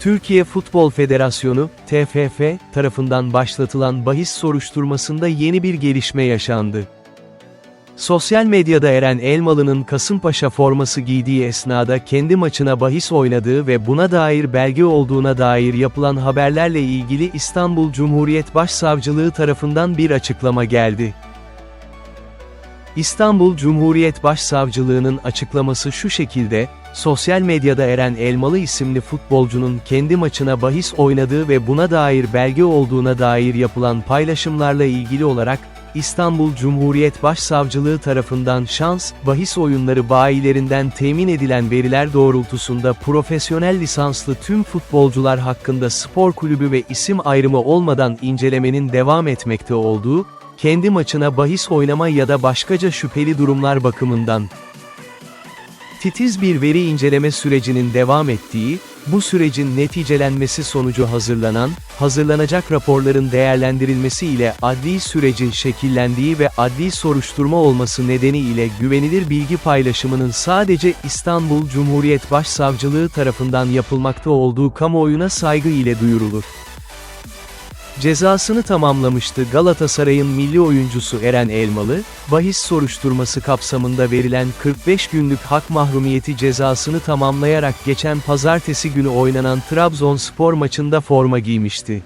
Türkiye Futbol Federasyonu, TFF, tarafından başlatılan bahis soruşturmasında yeni bir gelişme yaşandı. Sosyal medyada Eren Elmalı'nın Kasımpaşa forması giydiği esnada kendi maçına bahis oynadığı ve buna dair belge olduğuna dair yapılan haberlerle ilgili İstanbul Cumhuriyet Başsavcılığı tarafından bir açıklama geldi. İstanbul Cumhuriyet Başsavcılığı'nın açıklaması şu şekilde, sosyal medyada Eren Elmalı isimli futbolcunun kendi maçına bahis oynadığı ve buna dair belge olduğuna dair yapılan paylaşımlarla ilgili olarak, İstanbul Cumhuriyet Başsavcılığı tarafından şans, bahis oyunları bayilerinden temin edilen veriler doğrultusunda profesyonel lisanslı tüm futbolcular hakkında spor kulübü ve isim ayrımı olmadan incelemenin devam etmekte olduğu, kendi maçına bahis oynama ya da başkaca şüpheli durumlar bakımından titiz bir veri inceleme sürecinin devam ettiği, bu sürecin neticelenmesi sonucu hazırlanan, hazırlanacak raporların değerlendirilmesi ile adli sürecin şekillendiği ve adli soruşturma olması nedeniyle güvenilir bilgi paylaşımının sadece İstanbul Cumhuriyet Başsavcılığı tarafından yapılmakta olduğu kamuoyuna saygı ile duyurulur. Cezasını tamamlamıştı Galatasaray'ın milli oyuncusu Eren Elmalı, bahis soruşturması kapsamında verilen 45 günlük hak mahrumiyeti cezasını tamamlayarak geçen pazartesi günü oynanan Trabzonspor maçında forma giymişti.